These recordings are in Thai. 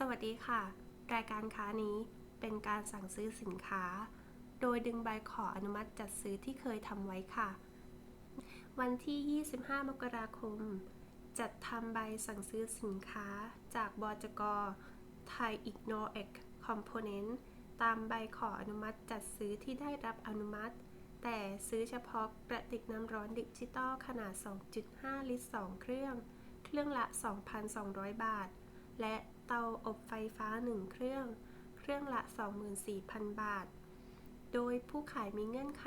สวัสดีค่ะ รายการค้านี้เป็นการสั่งซื้อสินค้า โดยดึงใบขออนุมัติจัดซื้อที่เคยทำไว้ค่ะ วันที่ 25 มกราคม จัดทำใบสั่งซื้อสินค้าจากบจกไทย Ignore X Component ตามใบขออนุมัติจัดซื้อที่ได้รับอนุมัติ แต่ซื้อเฉพาะกระติกน้ำร้อนดิจิตอลขนาด 2.5 ลิตร 2 เครื่อง เครื่องละ 2,200 บาท และ เตาอบไฟฟ้า 1 เครื่อง เครื่องละ 24,000 บาท โดยผู้ขายมีเงื่อนไข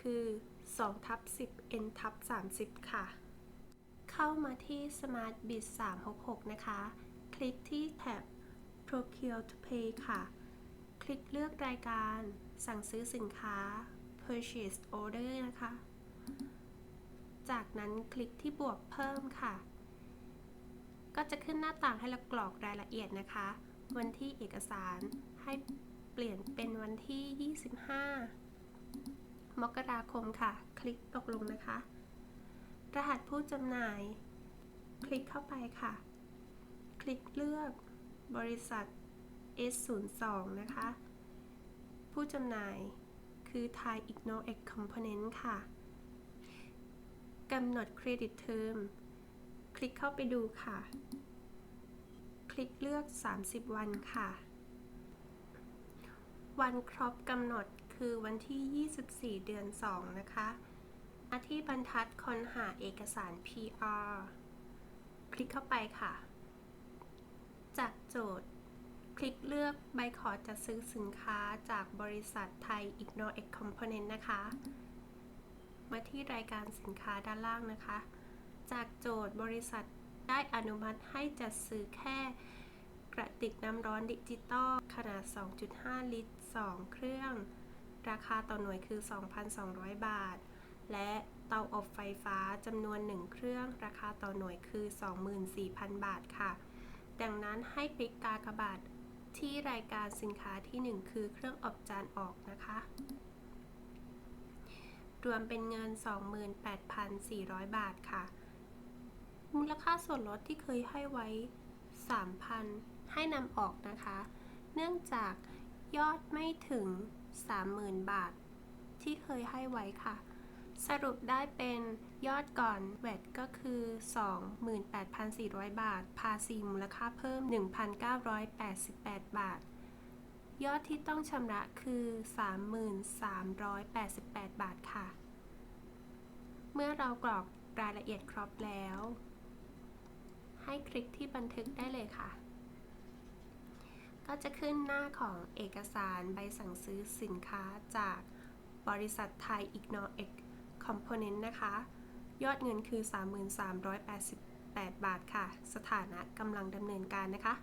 คือ2ทับ10 n ทับ30 ค่ะ เข้ามาที่ Smart Bit 366 นะคะ คลิกที่แท็บ Procure to Pay ค่ะ คลิกเลือกรายการ สั่งซื้อสินค้า Purchase Order นะคะ จากนั้นคลิกที่บวกเพิ่มค่ะ ก็จะขึ้นหน้าต่างให้เรากรอกรายละเอียดนะคะ วันที่เอกสารให้เปลี่ยนเป็นวันที่ 25 มกราคมค่ะ คลิกตกลงนะคะ รหัสผู้จำหน่าย คลิกเข้าไปค่ะ คลิกเลือกบริษัท S02 นะคะ ผู้จำหน่ายคือ Thai Ignore X Component ค่ะ กำหนดเครดิตเทอม ลิกเข้าไปดูค่ะ คลิกเลือก 30 วันค่ะ วันครบกำหนดคือวันที่ 24 เดือน 2 นะคะมาที่บรรทัดค้นหาเอกสาร PR คลิกเข้าไปค่ะ จากโจทย์ คลิกเลือกใบขอจัดซื้อสินค้าจากบริษัทไทย Ignore X Component นะคะ มาที่รายการสินค้าด้านล่างนะคะ จากโจทย์บริษัทได้อนุมัติให้จัดซื้อแค่กระติกน้ำร้อนดิจิตอลขนาด 2.5 ลิตร 2 เครื่อง ราคาต่อหน่วยคือ 2,200 บาท และเตาอบไฟฟ้าจำนวน 1 เครื่อง ราคาต่อหน่วยคือ 24,000 บาทค่ะ ดังนั้นให้คลิกกากบาทที่รายการสินค้าที่ 1 คือเครื่องอบจานออกนะคะ รวมเป็นเงิน 28,400 บาทค่ะาส่วนลดที่เคยให้ไว้ 3,000 ให้นำออกนะคะ เนื่องจากยอดไม่ถึง 30,000 บาท ที่เคยให้ไว้ค่ะ สรุปได้เป็นยอดก่อนแวดก็คือ 28,400 บาท ภาษีมูลค่าเพิ่ม 1,988 บาท ยอดที่ต้องชำระคือ 3,388 บาทค่ะ เมื่อเรากรอกรายละเอียดครบแล้ว ให้คลิกที่บันทึกได้เลยค่ะ ก็จะขึ้นหน้าของเอกสารใบสั่งซื้อสินค้าจากบริษัทไทย Ignore X Component นะคะ ยอดเงินคือ 3,388 บาทค่ะ สถานะกำลังดำเนินการนะคะ